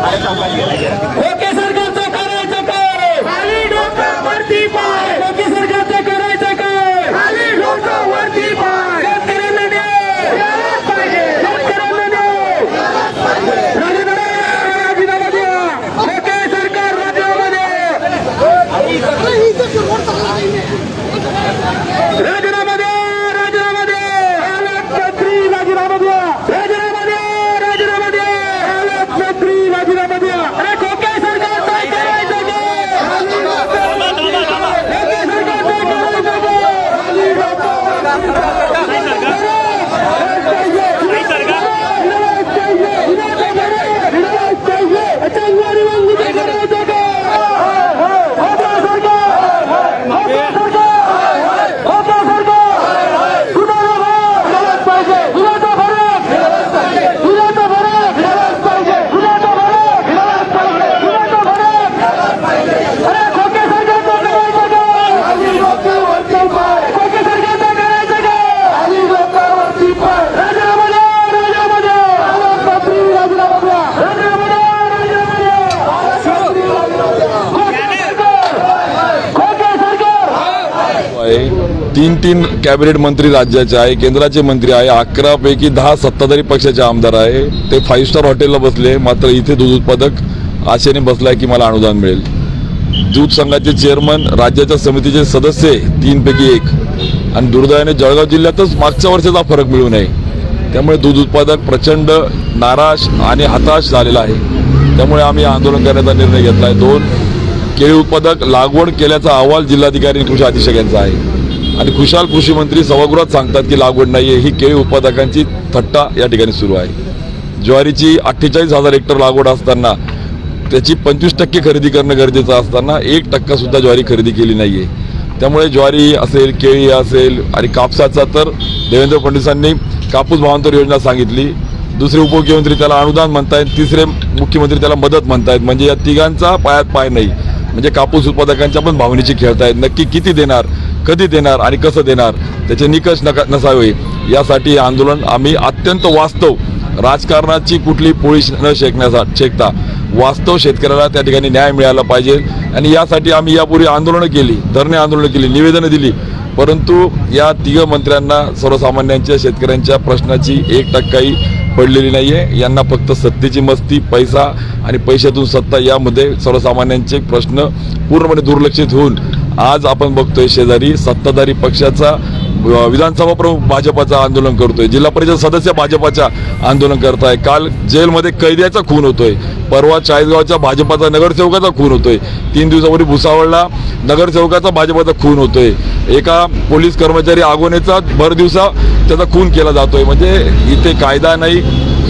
Oke, okay, तीन तीन cabinet मंत्री राज्याचे आहे केंद्राचे मंत्री आहे अकरापैकी दहा सत्ताधारी पक्षाचे आमदार आहे. ते फाईव्ह स्टार हॉटेलला बसले मात्र इथे दूध उत्पादक आशेने बसलाय की मला अनुदान मिळेल. दूध संघाचे चेअरमन राज्याच्या समितीचे सदस्य तीनपैकी एक. आणि दुर्दैवाने जळगाव जिल्ह्यातच मागच्या वर्षाचा फरक मिळू नये. त्यामुळे दूध उत्पादक प्रचंड नाराज आणि हताश झालेला आहे. त्यामुळे आम्ही आंदोलन करण्याचा निर्णय घेतला आहे दोन केळी उत्पादक लागवड केल्याचा अहवाल जिल्हाधिकारी कृषी अधीक्षक यांचा आहे. आणि खुशाल कृषी मंत्री सभागृहात सांगतात की लागवड नाही आहे ही केळी उत्पादकांची थट्टा या ठिकाणी सुरू आहे. ज्वारीची अठ्ठेचाळीस हजार हेक्टर लागवड असताना त्याची पंचवीस टक्के खरेदी करणं गरजेचं असताना एक टक्कासुद्धा ज्वारी खरेदी केली नाही आहे त्यामुळे ज्वारी असेल केळी असेल आणि कापसाचा तर देवेंद्र फडणवीसांनी कापूस भावांतर योजना सांगितली. दुसरे उपमुख्यमंत्री त्याला अनुदान म्हणतायत तिसरे मुख्यमंत्री त्याला मदत म्हणतायत. म्हणजे या तिघांचा पायात पाय नाही. म्हणजे कापूस उत्पादकांच्या पण भावनेची खेळतायत. नक्की किती देणार? कधी देणार आणि कसं देणार त्याचे निकष नका नसावे. यासाठी आंदोलन आम्ही अत्यंत वास्तव राजकारणाची कुठली पोळी न शेकण्यासाठी शेकता. वास्तव शेतकऱ्याला त्या ठिकाणी न्याय मिळाला पाहिजे आणि यासाठी आम्ही यापूर्वी आंदोलनं केली धरणे आंदोलनं केली निवेदनं दिली. परंतु या तिघ मंत्र्यांना सर्वसामान्यांच्या शेतकऱ्यांच्या प्रश्नाची एक टक्काही पडलेली नाहीये. यांना फक्त सत्तेची मस्ती पैसा आणि पैशातून सत्ता यामध्ये सर्वसामान्यांचे प्रश्न पूर्णपणे दुर्लक्षित होऊन आज आपण बघतोय शेजारी सत्ताधारी पक्षाचा विधानसभा प्रमुख भाजपाचं आंदोलन करतोय. जिल्हा परिषद सदस्य भाजपाच्या आंदोलन करताय. काल जेलमध्ये कैद्याचा खून होतोय. परवा चाळीसगावच्या भाजपाचा नगरसेवकाचा खून होतोय. तीन दिवसापूर्वी भुसावळला नगरसेवकाचा भाजपाचा खून होतोय. एका पोलीस कर्मचारी आगोनेचा भर दिवसा त्याचा खून केला जातोय. म्हणजे इथे कायदा नाही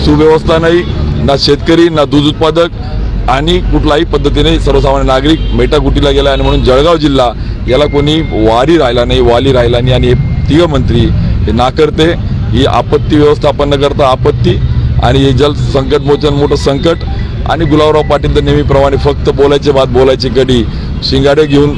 सुव्यवस्था नाही ना शेतकरी ना दूध उत्पादक आणि कुठलाही पद्धतीने सर्वसामान्य नागरिक मेटाकुटीला गेला आणि म्हणून जळगाव जिल्हा याला कोणी वारी राहिला नाही वाली राहिला नाही आणि हे तिघ मंत्री हे नाकरते ही आपत्ती व्यवस्थापन न करता आपत्ती आणि हे जल संकट मोचन मोठं संकट आणि गुलाबराव पाटील तर नेहमीप्रमाणे फक्त बोलायचे बात बोलायची कडी शिंगाडे घेऊन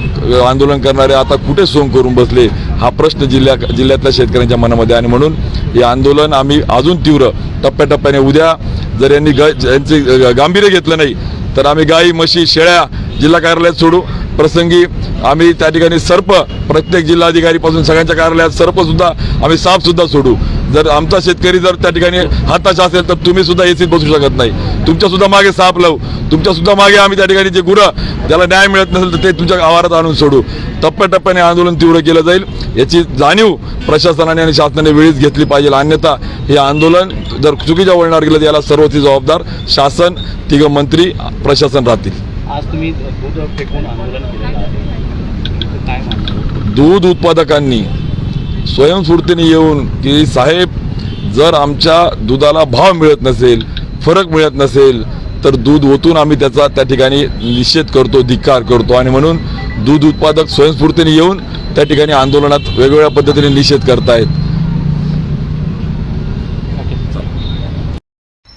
आंदोलन करणारे आता कुठे सोंग करून बसले हा प्रश्न जिल्ह्या जिल्ह्यातल्या शेतकऱ्यांच्या मनामध्ये आहे. आणि म्हणून हे आंदोलन आम्ही अजून तीव्र टप्प्याटप्प्याने उद्या जर यांनी ग यांचे गांभीर्य घेतलं नाही तर आम्ही गाई म्हशी शेळ्या जिल्हा कार्यालयात सोडू. प्रसंगी आम्ही त्या ठिकाणी सर्प प्रत्येक जिल्हाधिकारीपासून सगळ्यांच्या कार्यालयात सर्पसुद्धा आम्ही सापसुद्धा सोडू. जर आमचा शेतकरी जर त्या ठिकाणी हाताशा असेल तर तुम्ही सुद्धा एसीत बसू शकत नाही. तुमच्या सुद्धा मागे साप लावू. तुमच्या सुद्धा मागे आम्ही त्या ठिकाणी जे गुरं ज्याला न्याय मिळत नसेल तर ते तुमच्या आवारात आणून सोडू. टप्प्याटप्प्याने आंदोलन तीव्र केलं जाईल. याची जाणीव प्रशासनाने आणि शासनाने वेळीच घेतली पाहिजे. अन्यथा हे आंदोलन जर चुकीच्या वळणावर गेलं तर याला सर्वोच्च जबाबदार शासन तिघ मंत्री प्रशासन राहतील. आज तुम्ही दूध फेकून आंदोलन केलेलं आहे. काय दूध उत्पादकांनी स्वयंस्फूर्तीने येऊन की साहेब जर आमच्या दुधाला भाव मिळत नसेल फरक मिळत नसेल तर दूध ओतून आम्ही त्याचा त्या ठिकाणी निषेध करतो धिक्कार करतो. आणि म्हणून दूध उत्पादक स्वयंस्फूर्तीने येऊन त्या ठिकाणी आंदोलनात वेगवेगळ्या पद्धतीने निषेध करतायत.